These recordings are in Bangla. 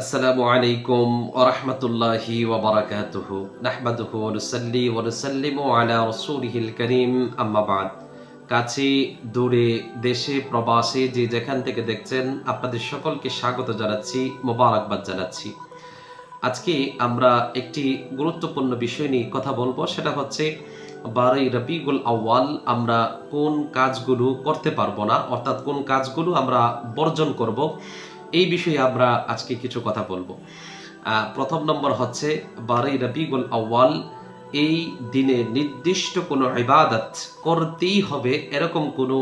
আসসালামু আলাইকুম ওরহমতুল্লাহি ওবরাকাতুহ নাহমাদুহু ওনুসাল্লি ওনুসাল্লিমু আলা রসুলহিল করিম। আম্মাবাদ কাছে, দূরে, দেশে, প্রবাসে যে যেখান থেকে দেখছেন, আপনাদের সকলকে স্বাগত জানাচ্ছি, মোবারকবাদ জানাচ্ছি। আজকে আমরা একটি গুরুত্বপূর্ণ বিষয় নিয়ে কথা বলব, সেটা হচ্ছে বারোই রবিগুল আউয়াল আমরা কোন কাজগুলো করতে পারব না, অর্থাৎ কোন কাজগুলো আমরা বর্জন করব। এই বিষয়ে আমরা আজকে কিছু কথা বলব। প্রথম নম্বর হচ্ছে, বারোই রবিগুল আউয়াল, এই দিনে নির্দিষ্ট কোনো ইবাদত করতেই হবে এরকম কোনো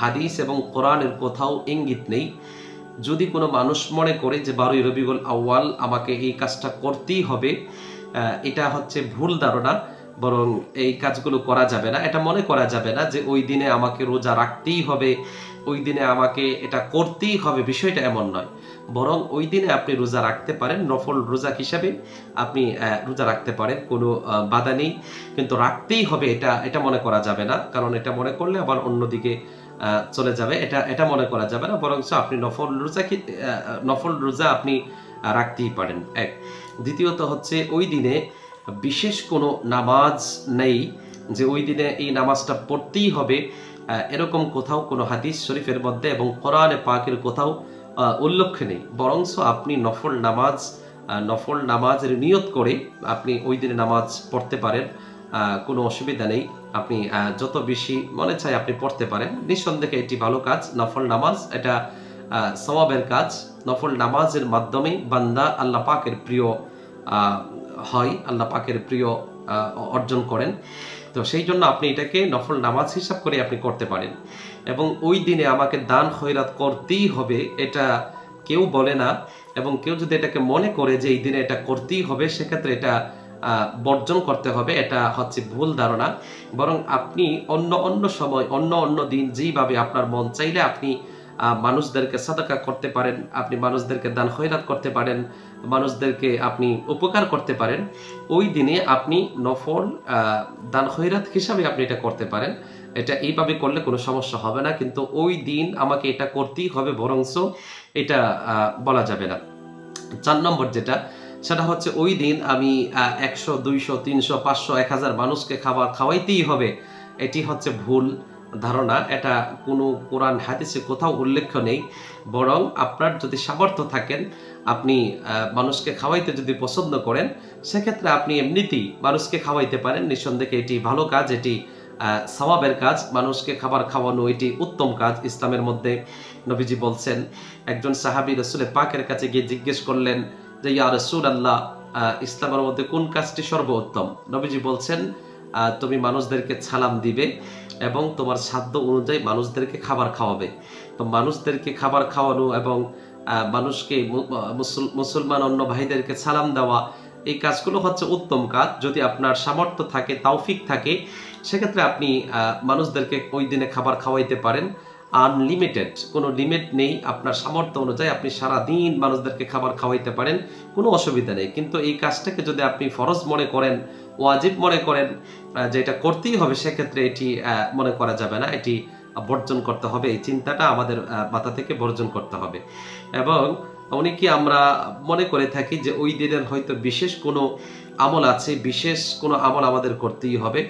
হাদিস এবং কোরআনের কোথাও ইঙ্গিত নেই। যদি কোনো মানুষ মনে করে যে বারোই রবিউল আউয়াল আমাকে এই কাজটা করতেই হবে এটা হচ্ছে ভুল ধারণা। বরং এই কাজগুলো করা যাবে না। এটা মনে করা যাবে না যে ওই দিনে আমাকে রোজা রাখতেই হবে, ওই দিনে আমাকে এটা করতেই হবে, বিষয়টা এমন নয়। বরং ওই দিনে আপনি রোজা রাখতে পারেন, নফল রোজা হিসাবে আপনি রোজা রাখতে পারেন, কোনো বাধা নেই। কিন্তু রাখতেই হবে এটা এটা মনে করা যাবে না। কারণ এটা মনে করলে আবার অন্যদিকে চলে যাবে। এটা এটা মনে করা যাবে না। বরং আপনি নফল রোজা নফল রোজা আপনি রাখতেই পারেন। এক। দ্বিতীয়ত হচ্ছে ওই দিনে বিশেষ কোনো নামাজ নেই যে ওই দিনে এই নামাজটা পড়তেই হবে। এরকম কোথাও কোনো হাদিস শরীফের মধ্যে এবং কোরআনে পাকের কোথাও উল্লেখ নেই। বরংস আপনি নফল নামাজ নফল নামাজের নিয়ত করে আপনি ওই দিনে নামাজ পড়তে পারেন। কোনো অসুবিধা নেই। আপনি যত বেশি মনে চায় আপনি পড়তে পারেন। নিঃসন্দেহে এটি ভালো কাজ। নফল নামাজ এটা সওয়াবের কাজ। নফল নামাজের মাধ্যমে বান্দা আল্লাহ পাকের প্রিয় হয়, আল্লাহ পাকের প্রিয় অর্জন করেন। তো সেই জন্য আপনি এটাকে নফল নামাজ হিসাব করে আপনি করতে পারেন। এবং ওই দিনে আমাকে দান খয়রাত করতেই হবে, এটা কেউ বলে না। এবং কেউ যদি এটাকে মনে করে যে এই দিনে এটা করতেই হবে, সেক্ষেত্রে এটা বর্জন করতে হবে, এটা হচ্ছে ভুল ধারণা। বরং আপনি অন্য অন্য সময়, অন্য অন্য দিন যেইভাবে আপনার মন চাইলে আপনি মানুষদেরকে সাদাকা করতে পারেন, আপনি মানুষদেরকে দান খয়রাত করতে পারেন, মানুষদেরকে আপনি উপকার করতে পারেন, ওই দিনে আপনি নফল দান খয়রাত হিসাবে আপনি এটা করতে পারেন। এটা এইভাবে করলে কোনো সমস্যা হবে না, কিন্তু ওই দিন আমাকে এটা করতেই হবে, বরংস এটা বলা যাবে না। চার নম্বর যেটা, সেটা হচ্ছে ওই দিন আমি একশো, দুইশো, তিনশো, পাঁচশো, এক হাজার মানুষকে খাবার খাওয়াইতেই হবে। এটি হচ্ছে ভুল। ধারণা, এটা কোনো কোরআন, হাদিসে কোথাও উল্লেখ নেই। বরং আপনার যদি সামর্থ্য থাকেন, আপনি মানুষকে খাওয়াইতে যদি পছন্দ করেন, সেক্ষেত্রে আপনি এমনিতেই মানুষকে খাওয়াইতে পারেন। নিঃসন্দেহে এটি ভালো কাজ, এটি সওয়াবের কাজ। মানুষকে খাবার খাওয়ানো এটি উত্তম কাজ ইসলামের মধ্যে। নবীজি বলছেন, একজন সাহাবি রসুলের পাকের কাছে গিয়ে জিজ্ঞেস করলেন যে, ইয়া রসুল আল্লাহ ইসলামের মধ্যে কোন কাজটি সর্বোত্তম? নবীজি বলছেন তুমি মানুষদেরকে ছালাম দিবে এবং তোমার সাধ্য অনুযায়ী মানুষদেরকে খাবার খাওয়াবে। তো মানুষদেরকে খাবার খাওয়ানো এবং মানুষকে মুসল- মুসলমান অন্য ভাইদেরকে সালাম দেওয়া, এই কাজগুলো হচ্ছে উত্তম কাজ। যদি আপনার সামর্থ্য থাকে তাওফিক থাকে, সেক্ষেত্রে আপনি মানুষদেরকে ওই দিনে খাবার খাওয়াইতে পারেন। আনলিমিটেড কোনো লিমিট নেই আপনার সামর্থ্য অনুযায়ী আপনি সারা দিন মানুষদেরকে খাবার খাওয়াইতে পারেন, কোনো অসুবিধা নেই। কিন্তু এই কাজটাকে যদি আপনি ফরজ মনে করেন, ওয়াজিব মনে করেন যে এটা করতেই হবে, সেক্ষেত্রে এটি মনে করা যাবে না। এটি বর্জন করতে হবে। এই চিন্তাটা আমাদের মাথা থেকে বর্জন করতে হবে। এবং অনেকে আমরা মনে করে থাকি যে ওই দিনের হয়তো বিশেষ কোনো আমল আছে, বিশেষ কোনো আমল আমাদের করতেই হবে।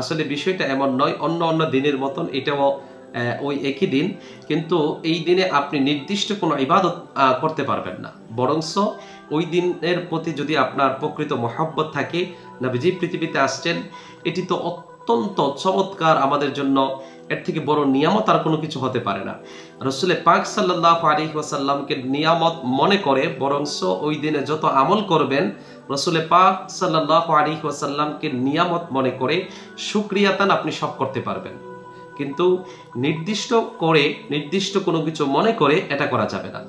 আসলে বিষয়টা এমন নয়, অন্য অন্য দিনের মতন এটাও ওই একই দিন, কিন্তু এই দিনে আপনি নির্দিষ্ট কোনো ইবাদত করতে পারবেন না। বরংস ওই দিনের প্রতি যদি আপনার প্রকৃত মহাব্বত থাকে, নবীজি পৃথিবীতে আসছেন, এটি তো অত্যন্ত চমৎকার আমাদের জন্য, এর থেকে বড় নিয়ামত আর কোনো কিছু হতে পারে না। রসুলে পাক সাল্লাহ আলী ওয়াসাল্লামকে নিয়ামত মনে করে বরংস ওই দিনে যত আমল করবেন রসুলে পাক সাল্লাহ আলী ওয়াসাল্লামকে নিয়ামত মনে করে সুক্রিয়াতান আপনি সব করতে পারবেন। কিন্তু নির্দিষ্ট করে, নির্দিষ্ট কোনো কিছু মনে করে এটা করা যাবে না।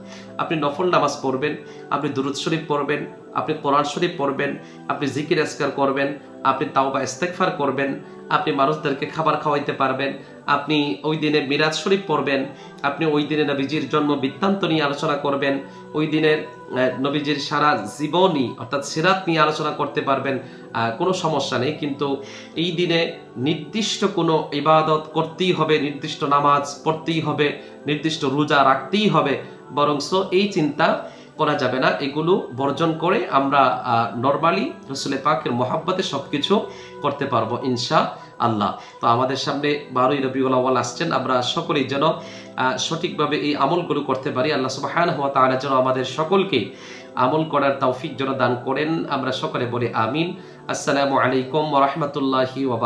আপনি নফল নামাজ পড়বেন, আপনি দুরুদ শরীফ পড়বেন, আপনি কোরআন শরীফ পড়বেন, আপনি জিকির আসকার করবেন, আপনি তাওবা ইস্তেকফার করবেন, আপনি মানুষদেরকে খাবার খাওয়াইতে পারবেন আপনি ওই দিনে মিরাজ শরীফ পড়বেন, আপনি ওই দিনে নবীজির জন্ম বৃত্তান্ত নিয়ে আলোচনা করবেন, ওই দিনের নবীজির সারা জীবনী, অর্থাৎ সিরাত নিয়ে আলোচনা করতে পারবেন কোনো সমস্যা নেই, কিন্তু এই দিনে নির্দিষ্ট কোনো ইবাদত করতেই হবে, নির্দিষ্ট নামাজ পড়তেই হবে, নির্দিষ্ট রোজা রাখতেই হবে, বরংস এই চিন্তা করা যাবে না। এগুলো বর্জন করে আমরা নর্মালি রসুল পাকের মোহাব্বতে সবকিছু করতে পারব ইনশা আল্লাহ তো আমাদের সামনে বারোই রবিউল আওয়াল আসছেন। আমরা সকলেই যেন সঠিকভাবে এই আমলগুলো করতে পারি। আল্লাহ সুবহানাহু ওয়া তাআলা যেন আমাদের সকলকে আমল করার তৌফিক যেন দান করেন। আমরা সকলে বলি আমিন। আসসালামু আলাইকুম রাহমাতুল্লাহি ওয়া